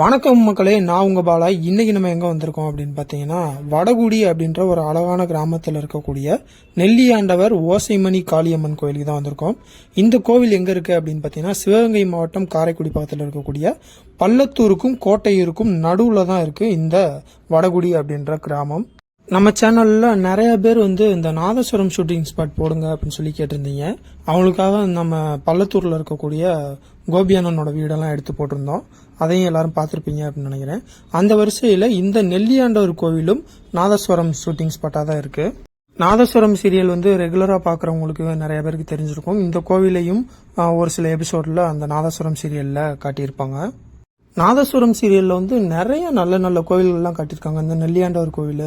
வணக்கம் மக்களே நான் உங்க பாலா. இன்றைக்கி நம்ம எங்கே வந்திருக்கோம் அப்படின்னு பார்த்தீங்கன்னா வடகுடி அப்படின்ற ஒரு அழகான கிராமத்தில் இருக்கக்கூடிய நெல்லியாண்டவர் ஓசைமணி காளியம்மன் கோயிலுக்கு தான் வந்திருக்கோம். இந்த கோவில் எங்கே இருக்குது அப்படின்னு பார்த்தீங்கன்னா சிவகங்கை மாவட்டம் காரைக்குடி பக்கத்தில் இருக்கக்கூடிய பள்ளத்தூருக்கும் கோட்டையூருக்கும் நடுவில் தான் இருக்குது இந்த வடகுடி அப்படின்ற கிராமம். நம்ம சேனலில் நிறைய பேர் வந்து இந்த நாதஸ்வரம் ஷூட்டிங் ஸ்பாட் போடுங்க அப்படின்னு சொல்லி கேட்டிருந்தீங்க. அவங்களுக்காக நம்ம பள்ளத்தூரில் இருக்கக்கூடிய கோபி அண்ணனோட வீடெல்லாம் எடுத்து போட்டிருந்தோம். அதையும் எல்லாரும் பார்த்துருப்பீங்க அப்படின்னு நினைக்கிறேன். அந்த வரிசையில் இந்த நெல்லியாண்டவர் கோவிலும் நாதஸ்வரம் ஷூட்டிங் ஸ்பாட்டாக தான் இருக்கு. நாதஸ்வரம் சீரியல் வந்து ரெகுலராக பார்க்குறவங்களுக்கு நிறைய பேருக்கு தெரிஞ்சிருக்கும். இந்த கோவிலையும் ஒரு சில எபிசோடில் அந்த நாதஸ்வரம் சீரியலில் காட்டியிருப்பாங்க. நாதஸ்வரம் சீரியலில் வந்து நிறைய நல்ல நல்ல கோவில்கள்லாம் காட்டியிருக்காங்க. இந்த நெல்லியாண்டவர் கோவில்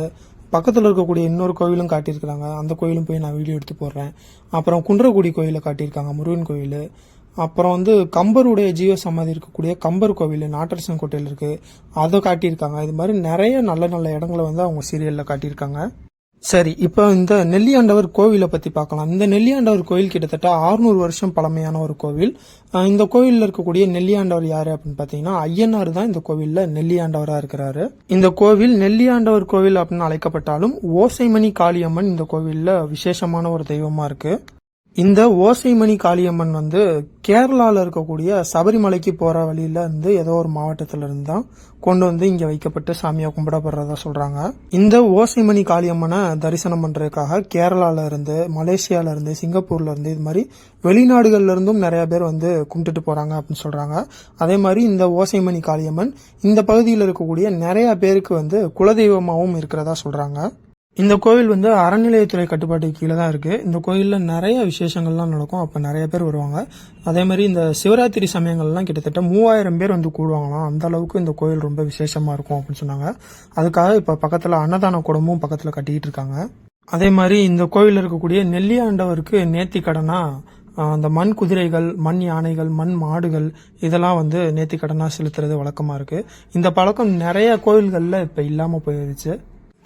பக்கத்தில் இருக்கக்கூடிய இன்னொரு கோவிலும் காட்டியிருக்கிறாங்க. அந்த கோயிலும் போய் நான் வீடியோ எடுத்து போடுறேன். அப்புறம் குன்றக்குடி கோயிலை காட்டியிருக்காங்க. முருகன் கோயில் அப்புறம் வந்து கம்பருடைய ஜீவ சமாதி இருக்கக்கூடிய கம்பர் கோவில் நாட்டரசன் கோட்டையில் இருக்குது அதை காட்டியிருக்காங்க. இது மாதிரி நிறைய நல்ல நல்ல இடங்களை வந்து அவங்க சீரியலில் காட்டியிருக்காங்க. சரி இப்போ இந்த நெல்லியாண்டவர் கோவிலை பற்றி பார்க்கலாம். இந்த நெல்லியாண்டவர் கோவில் கிட்டத்தட்ட 600 வருஷம் பழமையான ஒரு கோவில். இந்த கோவிலில் இருக்கக்கூடிய நெல்லியாண்டவர் யார் அப்படின்னு பார்த்தீங்கன்னா ஐயனார் தான் இந்த கோவிலில் நெல்லியாண்டவராக இருக்கிறாரு. இந்த கோவில் நெல்லியாண்டவர் கோவில் அப்படின்னு அழைக்கப்பட்டாலும் ஓசைமணி காளியம்மன் இந்த கோவிலில் விசேஷமான ஒரு தெய்வமாக இருக்குது இந்த ஓசைமணி காளியம்மன் வந்து கேரளாவில் இருக்கக்கூடிய சபரிமலைக்கு போகிற வழியில இருந்து ஏதோ ஒரு மாவட்டத்திலிருந்து தான் கொண்டு வந்து இங்கே வைக்கப்பட்டு சாமியாக கும்பிடப்படுறதா சொல்கிறாங்க இந்த ஓசைமணி காளியம்மனை தரிசனம் பண்ணுறதுக்காக கேரளால இருந்து மலேசியாவில் இருந்து சிங்கப்பூர்ல இருந்து இது மாதிரி வெளிநாடுகள்ல இருந்தும் நிறைய பேர் வந்து கும்பிட்டுட்டு போகிறாங்க அப்படின்னு சொல்கிறாங்க அதே மாதிரி இந்த ஓசைமணி காளியம்மன் இந்த பகுதியில் இருக்கக்கூடிய நிறைய பேருக்கு வந்து குலதெய்வமாகவும் இருக்கிறதா சொல்கிறாங்க இந்த கோவில் வந்து அறநிலையத்துறை கட்டுப்பாட்டுக்கு கீழே தான் இருக்குது இந்த கோயிலில் நிறைய விசேஷங்கள்லாம் நடக்கும். அப்போ நிறைய பேர் வருவாங்க. அதே மாதிரி இந்த சிவராத்திரி சமயங்கள்லாம் கிட்டத்தட்ட மூவாயிரம் பேர் வந்து கூடுவாங்களாம். அந்த அளவுக்கு இந்த கோயில் ரொம்ப விசேஷமாக இருக்கும் அப்படின்னு சொன்னாங்க. அதுக்காக இப்போ பக்கத்தில் அன்னதான கூடமும் பக்கத்தில் கட்டிக்கிட்டு இருக்காங்க. அதே மாதிரி இந்த கோயிலில் இருக்கக்கூடிய நெல்லியாண்டவருக்கு நேர்த்தி கடனாக அந்த மண் குதிரைகள் மண் யானைகள் மண் மாடுகள் இதெல்லாம் வந்து நேர்த்தி கடனாக செலுத்துறது வழக்கமாக இருக்குது இந்த பழக்கம் நிறைய கோயில்களில் இப்போ இல்லாமல் போயிருச்சு.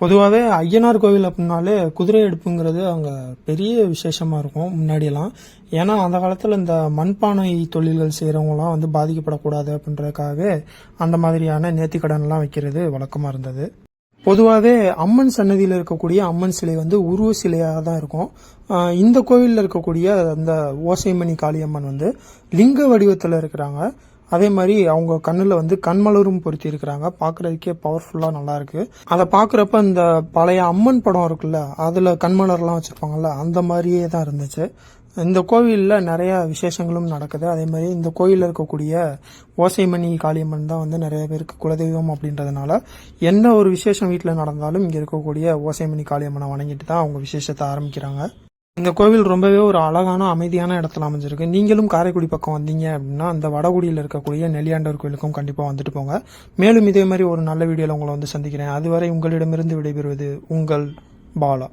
பொதுவாகவே ஐயனார் கோவில் அப்படின்னாலே குதிரை எடுப்புங்கிறது அங்கே பெரிய விசேஷமாக இருக்கும் முன்னாடியெல்லாம். ஏன்னா அந்த காலத்தில் இந்த மண்பானை தொழில்கள் செய்கிறவங்களாம் வந்து பாதிக்கப்படக்கூடாது அப்படின்றதுக்காகவே அந்த மாதிரியான நேர்த்திக்கடன்லாம் வைக்கிறது வழக்கமாக இருந்தது. பொதுவாகவே அம்மன் சன்னதியில் இருக்கக்கூடிய அம்மன் சிலை வந்து உருவ சிலையாக தான் இருக்கும். இந்த கோவிலில் இருக்கக்கூடிய அந்த ஓசைமணி காளியம்மன் வந்து லிங்க வடிவத்தில் இருக்கிறாங்க. அதே மாதிரி அவங்க கண்ணில் வந்து கண்மலரும் பொருத்தி இருக்கிறாங்க பார்க்குறதுக்கே பவர்ஃபுல்லாக நல்லாயிருக்கு அதை பார்க்குறப்ப இந்த பழைய அம்மன் படம் இருக்குல்ல அதில் கண்மலர்லாம் வச்சுருப்பாங்கல்ல அந்த மாதிரியே தான் இருந்துச்சு. இந்த கோவிலில் நிறைய விசேஷங்களும் நடக்குது. அதே மாதிரி இந்த கோயிலில் இருக்கக்கூடிய ஓசைமணி காளியம்மன் தான் வந்து நிறைய பேருக்கு குலதெய்வம் அப்படின்றதுனால என்ன ஒரு விசேஷம் வீட்டில் நடந்தாலும் இங்கே இருக்கக்கூடிய ஓசைமணி காளியம்மனை வணங்கிட்டு தான் அவங்க விசேஷத்தை ஆரம்பிக்கிறாங்க. இந்த கோவில் ரொம்பவே ஒரு அழகான அமைதியான இடத்துல அமைஞ்சிருக்கு. நீங்களும் காரைக்குடி பக்கம் வந்தீங்க அப்படின்னா அந்த வடகுடியில் இருக்கக்கூடிய நெல்லியாண்டவர் கோயிலுக்கும் கண்டிப்பாக வந்துட்டு போங்க. மேலும் இதே மாதிரி ஒரு நல்ல வீடியோவில் உங்களை வந்து சந்திக்கிறேன். அதுவரை உங்களிடமிருந்து விடைபெறுவது உங்கள் பாலா.